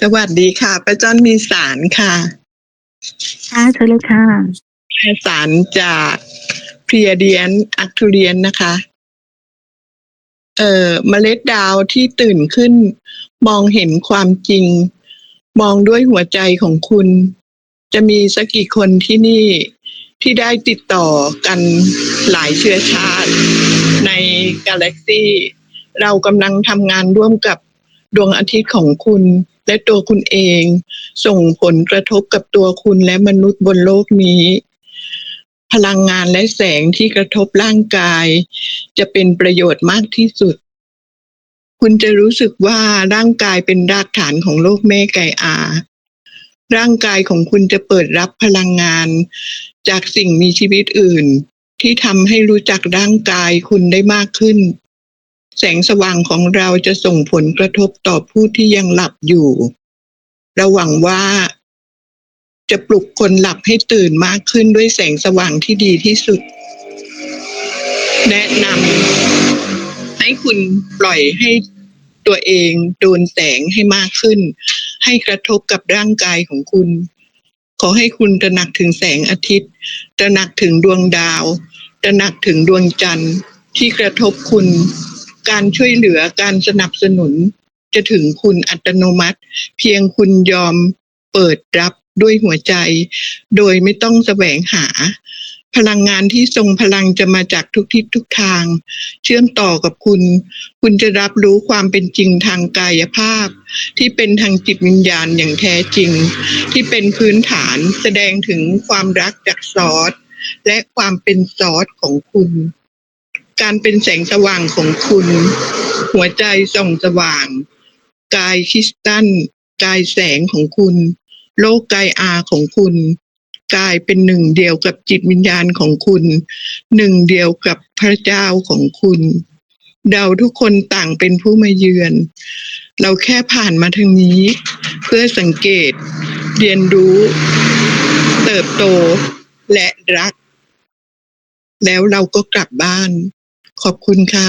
สวัสดีค่ะป้าจ้อนมีสารค่ะค่ะเชิญเลยค่ะสารจากเพลียเดียนอักทูเรียนนะคะ เอ่อเมล็ดดาวที่ตื่นขึ้น มองเห็นความจริง มองด้วยหัวใจของคุณ จะมีสักกี่คนที่นี่ที่ได้ติดต่อกันหลายเชื้อชาติ ในกาแล็กซี่ เรากำลังทำงานร่วมกับดวงอาทิตย์ของคุณ และตัวคุณเอง ส่งผลกระทบกับตัวคุณและมนุษย์บนโลกนี้ พลังงานและแสงที่กระทบร่างกาย จะเป็นประโยชน์มากที่สุด คุณจะรู้สึกว่าร่างกายเป็นรากฐานของโลกแม่ไก่อา ร่างกายของคุณจะเปิดรับพลังงาน จากสิ่งมีชีวิตอื่น ที่ทำให้รู้จักร่างกายคุณได้มากขึ้น แสงสว่างของเราจะส่งผลกระทบต่อผู้ที่ยังหลับอยู่ เราหวังว่า จะปลุกคนหลับให้ตื่นมากขึ้นด้วยแสงสว่างที่ดีที่สุด แนะนำให้คุณปล่อยให้ตัวเองโดนแสงให้มากขึ้น ให้กระทบกับร่างกายของคุณ ขอให้คุณตระหนักถึงแสงอาทิตย์ ตระหนักถึงดวงดาว ตระหนักถึงดวงจันทร์ที่กระทบคุณ การช่วยเหลือการสนับสนุน จะถึงคุณอัตโนมัติ เพียงคุณยอมเปิดรับด้วยหัวใจ โดยไม่ต้องแสวงหา พลังงานที่ทรงพลังจะมาจากทุกทิศทุกทาง เชื่อมต่อกับคุณ คุณจะรับรู้ความเป็นจริงทางกายภาพ ที่เป็นทางจิตวิญญาณอย่างแท้จริง ที่เป็นพื้นฐานแสดงถึงความรักจากซอสและความเป็นซอสของคุณ การเป็นแสงสว่างของคุณ หัวใจส่องสว่าง กายคริสตัลกายแสงของคุณ โลกกายอาของคุณ กายเป็นหนึ่งเดียวกับจิตวิญญาณของคุณ หนึ่งเดียวกับพระเจ้าของคุณ เราทุกคนต่างเป็นผู้มาเยือน เราแค่ผ่านมาทางนี้ เพื่อสังเกต เรียนรู้ เติบโตและรักแล้วเราก็กลับบ้าน ขอบคุณค่ะ